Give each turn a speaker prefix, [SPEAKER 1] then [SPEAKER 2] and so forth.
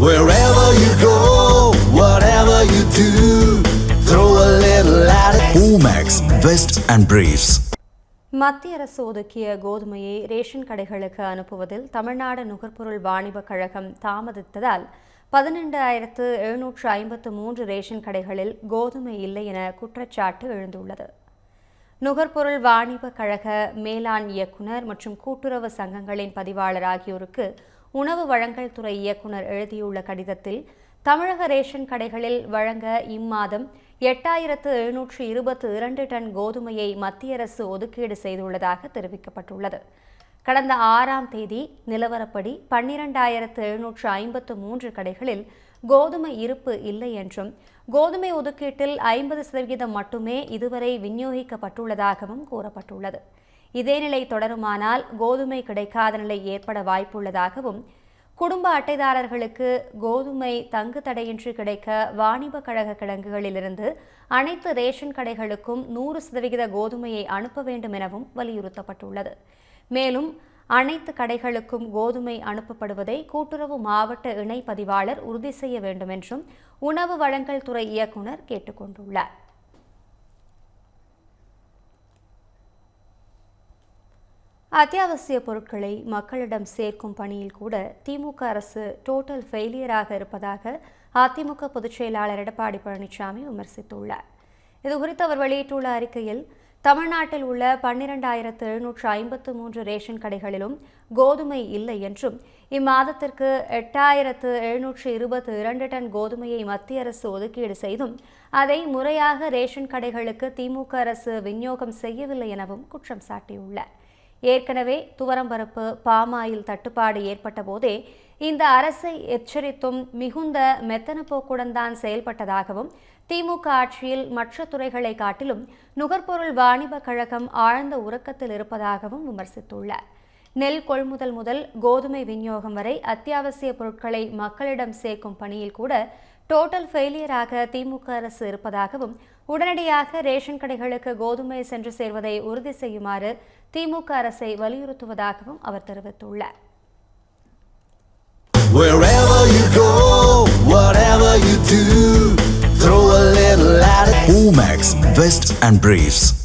[SPEAKER 1] Wherever you go, whatever you do, throw a little at it. Omax, Vest and Briefs.
[SPEAKER 2] மத்திய அரசு ஒதுக்கிய கோதுமையை ration கடைகளுக்கு அனுப்புவதில் தமிழ்நாடு நுகர்பொருள் வாணிபக் கழகம் தாமதித்ததால் பதினெண்டாயிரத்து எழுநூற்று ஐம்பத்து மூன்று ரேஷன் கடைகளில் கோதுமை இல்லை என குற்றச்சாட்டு எழுந்துள்ளது நுகர்பொருள் வாணிப கழக மேலாண் இயக்குனர் மற்றும் கூட்டுறவு சங்கங்களின் பதிவாளர் ஆகியோருக்கு உணவு வழங்கல் துறை இயக்குனர் எழுதியுள்ள கடிதத்தில் தமிழக ரேஷன் கடைகளில் வழங்க இம்மாதம் எட்டாயிரத்து எழுநூற்று இருபத்து இரண்டு டன் கோதுமையை மத்திய அரசு ஒதுக்கீடு செய்துள்ளதாக தெரிவிக்கப்பட்டுள்ளது. கடந்த ஆறாம் தேதி நிலவரப்படி பன்னிரண்டாயிரத்து எழுநூற்று ஐம்பத்து மூன்று கடைகளில் கோதுமை இருப்பு இல்லை என்றும் கோதுமை ஒதுக்கீட்டில் ஐம்பது சதவிகிதம் மட்டுமே இதுவரை விநியோகிக்கப்பட்டுள்ளதாகவும் கூறப்பட்டுள்ளது. இதே நிலை தொடருமானால் கோதுமை கிடைக்காத நிலை ஏற்பட வாய்ப்புள்ளதாகவும் குடும்ப அட்டைதாரர்களுக்கு கோதுமை தங்கு தடையின்றி கிடைக்க வாணிப கழக கிடங்குகளிலிருந்து அனைத்து ரேஷன் கடைகளுக்கும் நூறு சதவிகித கோதுமையை அனுப்ப வேண்டும் எனவும் வலியுறுத்தப்பட்டுள்ளது. மேலும் அனைத்து கடைகளுக்கும் கோதுமை அனுப்பப்படுவதை கூட்டுறவு மாவட்ட இணை பதிவாளர் உறுதி செய்ய வேண்டும் என்றும் உணவு வழங்கல் துறை இயக்குனர் கேட்டுக்கொண்டுள்ளார். அத்தியாவசிய பொருட்களை மக்களிடம் சேர்க்கும் பணியில் கூட திமுக அரசு டோட்டல் ஃபெயிலியராக இருப்பதாக அதிமுக பொதுச் செயலாளர் எடப்பாடி பழனிசாமி விமர்சித்துள்ளார். இதுகுறித்து அவர் வெளியிட்டுள்ள அறிக்கையில் தமிழ்நாட்டில் உள்ள பன்னிரண்டாயிரத்து எழுநூற்று ஐம்பத்து மூன்று ரேஷன் கடைகளிலும் கோதுமை இல்லை என்றும் இம்மாதத்திற்கு எட்டாயிரத்து எழுநூற்று இருபத்து இரண்டு டன் கோதுமையை மத்திய அரசு ஒதுக்கீடு செய்தும் அதை முறையாக ரேஷன் கடைகளுக்கு திமுக அரசு விநியோகம் செய்யவில்லை எனவும் குற்றம் சாட்டியுள்ளார். ஏற்கனவே துவரம்பரப்பு பாமாயில் தட்டுப்பாடு ஏற்பட்ட போதே இந்த அரசை எச்சரித்தும் மிகுந்த மெத்தன போக்குடன் தான் செயல்பட்டதாகவும் திமுக ஆட்சியில் மற்ற துறைகளை காட்டிலும் நுகர்பொருள் வாணிப கழகம் ஆழ்ந்த உறக்கத்தில் இருப்பதாகவும் விமர்சித்துள்ளார். நெல் கொள்முதல் முதல் கோதுமை விநியோகம் வரை அத்தியாவசிய பொருட்களை மக்களிடம் சேர்க்கும் பணியில் கூட டோட்டல் ஃபெயிலியராக திமுக அரசு இருப்பதாகவும் உடனடியாக ரேஷன் கடைகளுக்கு கோதுமை சென்று சேர்வதை உறுதி செய்யுமாறு திமுக அரசை வலியுறுத்துவதாகவும் அவர் தெரிவித்துள்ளார்.
[SPEAKER 1] Omax, Vest and Briefs.